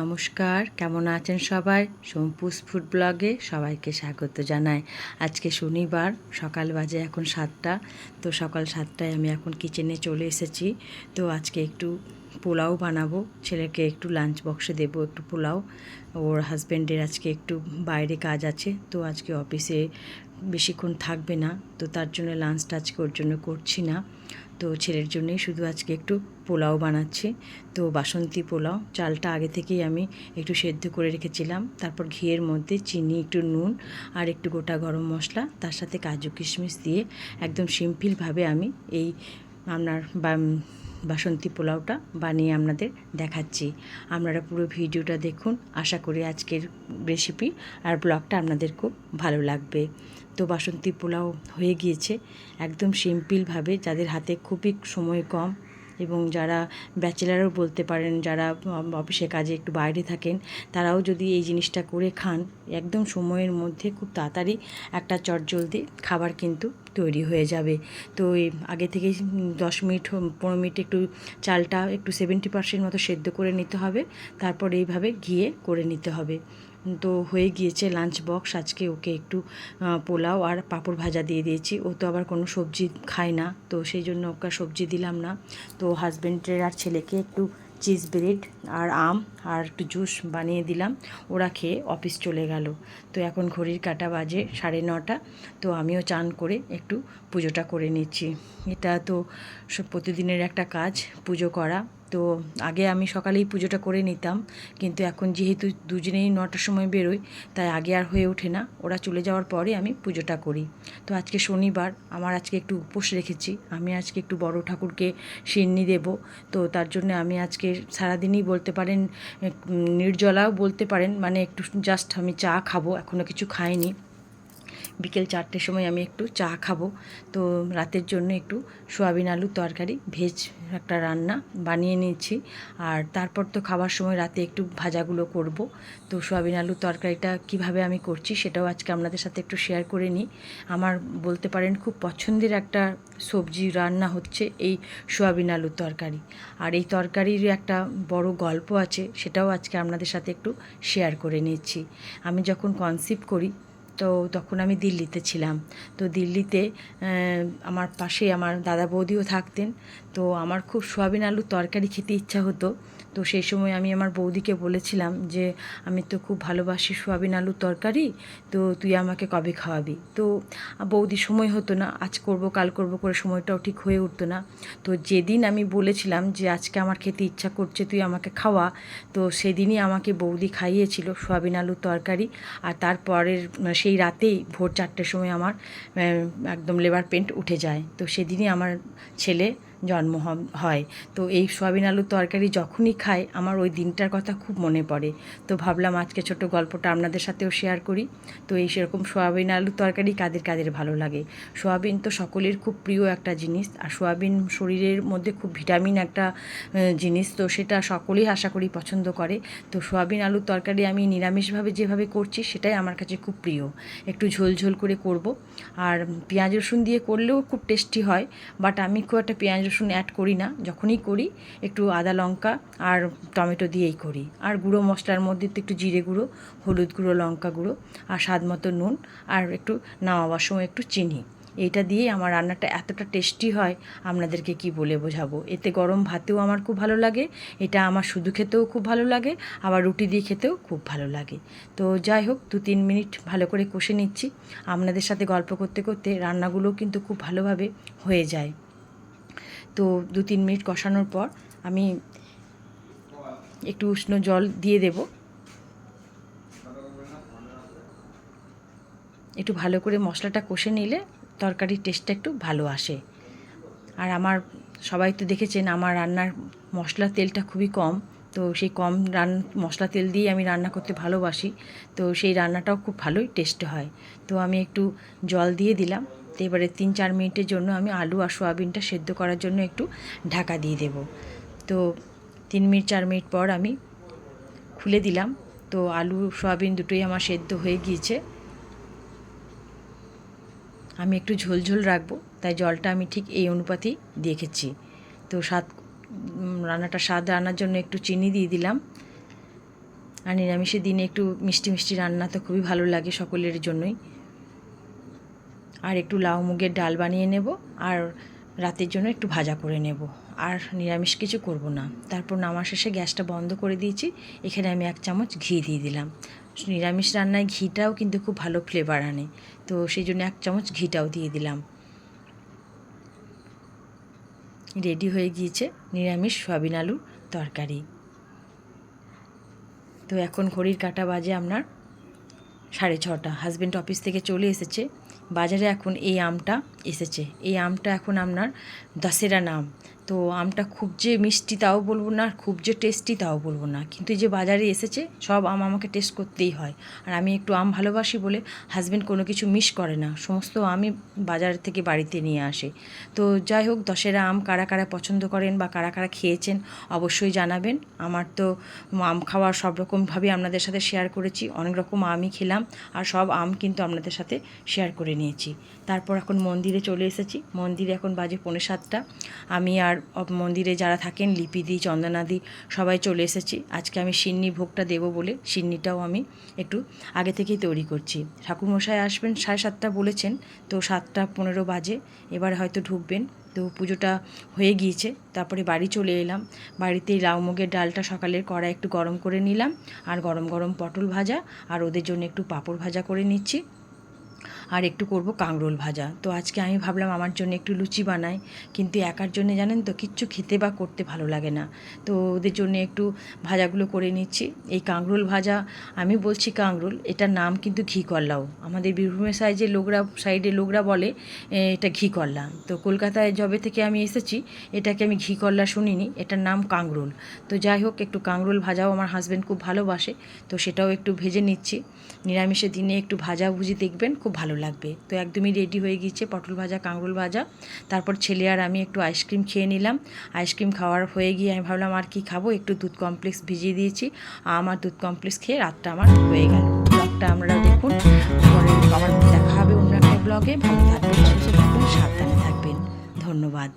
নমস্কার, কেমন আছেন সবাই? সোমপুস ফুড ব্লগে সবাইকে স্বাগত জানাই। আজকে শনিবার, সকাল বাজে এখন সাতটা। তো সকাল সাতটায় আমি এখন কিচেনে চলে এসেছি। তো আজকে একটু পোলাও বানাবো। ছেলেকে একটু লাঞ্চ বক্সে দেবো একটু পোলাও। ওর হাজব্যান্ডের আজকে একটু বাইরে কাজ আছে। তো আজকে অফিসে বেশিক্ষণ থাকবে না। তো তার জন্য লাঞ্চটা আজকে ওর জন্য করছি না। তো ছেলের জন্যই শুধু আজকে একটু পোলাও বানাচ্ছি। তো বাসন্তী পোলাও, চালটা আগে থেকেই আমি একটু সেদ্ধ করে রেখেছিলাম। তারপর ঘিয়ের মধ্যে চিনি, একটু নুন আর একটু গোটা গরম মশলা, তার সাথে কাজু কিশমিশ দিয়ে একদম সিম্পলভাবে আমি এই আপনার বাসন্তী পোলাওটা বানিয়ে আপনাদের দেখাচ্ছি। আপনারা পুরো ভিডিওটা দেখুন। আশা করি আজকের রেসিপি আর ব্লগটা আপনাদের খুব ভালো লাগবে। তো বাসন্তী পোলাও হয়ে গিয়েছে। একদম সিম্পলভাবে যাদের হাতে খুবই সময় কম এবং যারা ব্যাচেলারও বলতে পারেন, যারা অফিসে কাজে একটু বাইরে থাকেন, তারাও যদি এই জিনিসটা করে খান, একদম সময়ের মধ্যে খুব তাড়াতাড়ি একটা চটজলদি খাবার কিন্তু তৈরি হয়ে যাবে। তো আগে থেকে দশ মিনিট, পনেরো মিনিট একটু চালটা একটু সেভেন্টি পার্সেন্ট মতো সেদ্ধ করে নিতে হবে, তারপর এইভাবে ঘিয়ে করে নিতে হবে। তো হয়ে গিয়েছে লাঞ্চ বক্স আজকে ওকে একটু পোলাও আর পাঁপড় ভাজা দিয়ে দিয়েছি। ও তো আবার কোনো সবজি খায় না, তো সেই জন্য ওকে সবজি দিলাম না। তো হাজব্যান্ডের আর ছেলেকে একটু চিজ ব্রেড আর আম আর একটু জুস বানিয়ে দিলাম। ওরা খেয়ে অফিস চলে গেল। তো এখন ঘড়ির কাটা বাজে সাড়ে নটা। তো আমিও চান করে একটু পুজোটা করে নিচ্ছি। এটা তো সব প্রতিদিনের একটা কাজ, পুজো করা। তো আগে আমি সকালেই পুজোটা করে নিতাম, কিন্তু এখন যেহেতু দুজনেই নটার সময় বেরোই, তাই আগে আর হয়ে ওঠে না। ওরা চলে যাওয়ার পরে আমি পুজোটা করি। তো আজকে শনিবার, আমার আজকে একটু উপোস রেখেছি। আমি আজকে একটু বড় ঠাকুরকে সিন্নি দেব। তো তার জন্য আমি আজকে সারাদিনই বলতে পারেন, নির্জলাও বলতে পারেন মানে একটু জাস্ট আমি চা খাব এখনও কিছু খাইনি। বিকেল চারটের সময় আমি একটু চা খাব। তো রাতের জন্য একটু সোয়াবিন আলুর তরকারি, ভেজ একটা রান্না বানিয়ে নিয়েছি। আর তারপর তো খাবার সময় রাতে একটু ভাজাগুলো করব। তো সোয়াবিন আলুর তরকারিটা কীভাবে আমি করছি সেটাও আজকে আপনাদের সাথে একটু শেয়ার করে নিই। আমার বলতে পারেন খুব পছন্দের একটা সবজি রান্না হচ্ছে এই সোয়াবিন আলুর তরকারি। আর এই তরকারির একটা বড় গল্প আছে, সেটাও আজকে আপনাদের সাথে একটু শেয়ার করে নিচ্ছি। আমি যখন কনসিভ করি তো তখন আমি দিল্লিতে ছিলাম। তো দিল্লিতে আমার পাশে আমার দাদা বৌদিও থাকতেন। তো আমার খুব সোয়াবিন আলুর তরকারি খেতে ইচ্ছা হতো। তো সেই সময় আমি আমার বৌদিকে বলেছিলাম যে আমি তো খুব ভালোবাসি সোয়াবিন আলুর তরকারি তো তুই আমাকে কবে খাওয়াবি? তো বৌদি সময় হতো না। আজ করব কাল করব করে সময়টাও ঠিক হয়ে উঠতো না। তো যেদিন আমি বলেছিলাম যে আজকে আমার খেতে ইচ্ছা করছে তুই আমাকে খাওয়া। তো সেদিনই আমাকে বৌদি খাইয়েছিল সোয়াবিন আলুর তরকারি। আর তারপরের উম, সেই রাতেই ভোর চারটের সময় আমার একদম লেবার পেন্ট উঠে যায়। তো সেদিনই আমার ছেলে জন্ম হয়। তো এই সোয়াবিন আলুর তরকারি যখনই খাই, আমার ওই দিনটার কথা খুব মনে পড়ে। তো ভাবলাম আজকে ছোট গল্পটা আপনাদের সাথেও শেয়ার করি। তো এই সেরকম সোয়াবিন আলুর তরকারি কাদের কাদের ভালো লাগে? সোয়াবিন তো সকলের খুব প্রিয় একটা জিনিস। আর সোয়াবিন শরীরের মধ্যে খুব ভিটামিন একটা জিনিস। তো সেটা সকলেই আশা করি পছন্দ করে। তো সোয়াবিন আলুর তরকারি আমি নিরামিষভাবে যেভাবে করছি, সেটাই আমার কাছে খুব প্রিয়। একটু ঝোল ঝোল করে করব। আর পেঁয়াজ রসুন দিয়ে করলেও খুব টেস্টি হয়। বাট আমি খুব একটা পেঁয়াজ রসুন অ্যাড করি না, যখনই করি একটু আদা লঙ্কা আর টমেটো দিয়েই করি। আর গুঁড়ো মশলার মধ্যে তো একটু জিরে গুঁড়ো, হলুদ গুঁড়ো, লঙ্কা গুঁড়ো আর স্বাদ মতো নুন আর একটু নামাবার সময় একটু চিনি। এইটা দিয়ে আমার রান্নাটা এতটা টেস্টি হয়, আপনাদেরকে কি বলে বোঝাবো? এতে গরম ভাতেও আমার খুব ভালো লাগে, এটা আমার শুধু খেতেও খুব ভালো লাগে, আবার রুটি দিয়ে খেতেও খুব ভালো লাগে। তো যাই হোক, দু তিন মিনিট ভালো করে কষে নিচ্ছি। আপনাদের সাথে গল্প করতে করতে রান্নাগুলোও কিন্তু খুব ভালোভাবে হয়ে যায়। তো দু তিন মিনিট কষানোর পর আমি একটু উষ্ণ জল দিয়ে দেব। একটু ভালো করে মশলাটা কষে নিলে তরকারির টেস্টটা একটু ভালো আসে। আর আমার সবাই তো দেখেছেন আমার রান্নার মশলা তেলটা খুবই কম, তো সেই কম রান, মশলা তেল দিয়ে আমি রান্না করতে ভালোবাসি। তো সেই রান্নাটাও খুব ভালোই টেস্ট হয়। তো আমি একটু জল দিয়ে দিলাম। তো এবারে তিন চার মিনিটের জন্য আমি আলু আর সোয়াবিনটা সেদ্ধ করার জন্য একটু ঢাকা দিয়ে দেব। তো তিন মিনিট, চার মিনিট পর আমি খুলে দিলাম। তো আলু, সোয়াবিন দুটোই আমার সেদ্ধ হয়ে গিয়েছে। আমি একটু ঝোল ঝোল রাখব, তাই জলটা আমি ঠিক এই অনুপাতেই দেখেছি তো স্বাদ রান্নাটা স্বাদ রান্নার জন্য একটু চিনি দিয়ে দিলাম। আর নিরামিষের দিনে একটু মিষ্টি মিষ্টি রান্না তো খুবই ভালো লাগে সকলের জন্যই। আর একটু লাউ মুগের ডাল বানিয়ে নেব আর রাতের জন্য একটু ভাজা করে নেব। আর নিরামিষ কিছু করব না। তারপর নামার শেষে গ্যাসটা বন্ধ করে দিয়েছি। এখানে আমি এক চামচ ঘি দিয়ে দিলাম। নিরামিষ রান্নায় ঘিটাও কিন্তু খুব ভালো ফ্লেভার আনে। তো সেই জন্য এক চামচ ঘিটাও দিয়ে দিলাম। রেডি হয়ে গিয়েছে নিরামিষ সয়াবিন আলুর তরকারি। তো এখন ঘড়ির কাটা বাজে আপনার সাড়ে ছটা। হাজব্যান্ড অফিস থেকে চলে এসেছে। বাজারে এখন এই আমটা এসেছে। এই আমটা এখন আপনার দশেরা নাম। তো আমটা খুব যে মিষ্টি তাও বলব না খুব যে টেস্টি তাও বলব না। কিন্তু যে বাজারে এসেছে, সব আম আমাকে টেস্ট করতেই হয়। আর আমি একটু আম ভালোবাসি বলে হাজব্যান্ড কোনো কিছু মিস করে না। সমস্ত আমি বাজার থেকে বাড়িতে নিয়ে আসে। তো যাই হোক, দশেরা আম কারা কারা পছন্দ করেন বা কারা কারা খেয়েছেন অবশ্যই জানাবেন। আমার তো আম খাওয়ার সব রকমভাবে আপনাদের সাথে শেয়ার করেছি, অনেক রকম আমই খেলাম, আর সব আম কিন্তু আপনাদের সাথে শেয়ার করে নিয়েছি। তারপর এখন মন্দিরে চলে এসেছি। মন্দিরে এখন বাজে পৌনে সাতটা। আমি আর মন্দিরে যারা থাকেন, লিপিদি, চন্দনাদি, সবাই চলে এসেছি। আজকে আমি সিন্নি ভোগটা দেবো বলে সিন্নিটাও আমি একটু আগে থেকেই তৈরি করছি। ঠাকুরমশাই আসবেন, সাড়ে সাতটা বলেছেন, তো সাতটা পনেরো বাজে। এবার হয়তো ঢুকবেন। তো পুজোটা হয়ে গিয়েছে, তারপরে বাড়ি চলে এলাম। বাড়িতে লাউমুগের ডালটা সকালের কড়া একটু গরম করে নিলাম, আর গরম গরম পটল ভাজা, আর ওদের জন্য একটু পাঁপড় ভাজা করে নিচ্ছি। আর একটু করব কাঁকরোল ভাজা। তো আজকে আমি ভাবলাম আমার জন্য একটু লুচি বানাই, কিন্তু একার জন্য জানেন তো, কিচ্ছু খেতে বা করতে ভালো লাগে না। তো ওদের জন্য একটু ভাজাগুলো করে নিচ্ছি। এই কাঁকরোল ভাজা, আমি বলছি কাঁকরোল, এটার নাম কিন্তু ঘি কল্লাও। আমাদের বীরভূমের সাইজে লোকরা সাইডে লোকরা বলে এটা ঘি কল্লা। তো কলকাতায় যবে থেকে আমি এসেছি, এটাকে আমি ঘি কল্লা শুনিনি, এটার নাম কাঁকরোল। তো যাই হোক, একটু কাঁকরোল ভাজাও আমার হাজব্যান্ড খুব ভালোবাসে, তো সেটাও একটু ভেজে নিচ্ছি। নিরামিষের দিনে একটু ভাজা ভুজি দেখবেন খুব ভালো লাগবে। তো একদমই রেডি হয়ে গিয়েছে পটল ভাজা, কাঁকরোল ভাজা। তারপর ছেলে আর আমি একটু আইসক্রিম খেয়ে নিলাম। আইসক্রিম খাওয়ার হয়ে গিয়ে আমি ভাবলাম, আর কি খাব? একটু দুধ কমপ্লেক্স ভিজিয়ে দিয়েছি। আমার দুধ কমপ্লেক্স খেয়ে রাতটা আমার হয়ে গেল। ব্লগটা আমরা দেখুন, পরে দেখা হবে অন্য একটা ব্লগে। ভালো থাকবেন, সাবধানে থাকবেন। ধন্যবাদ।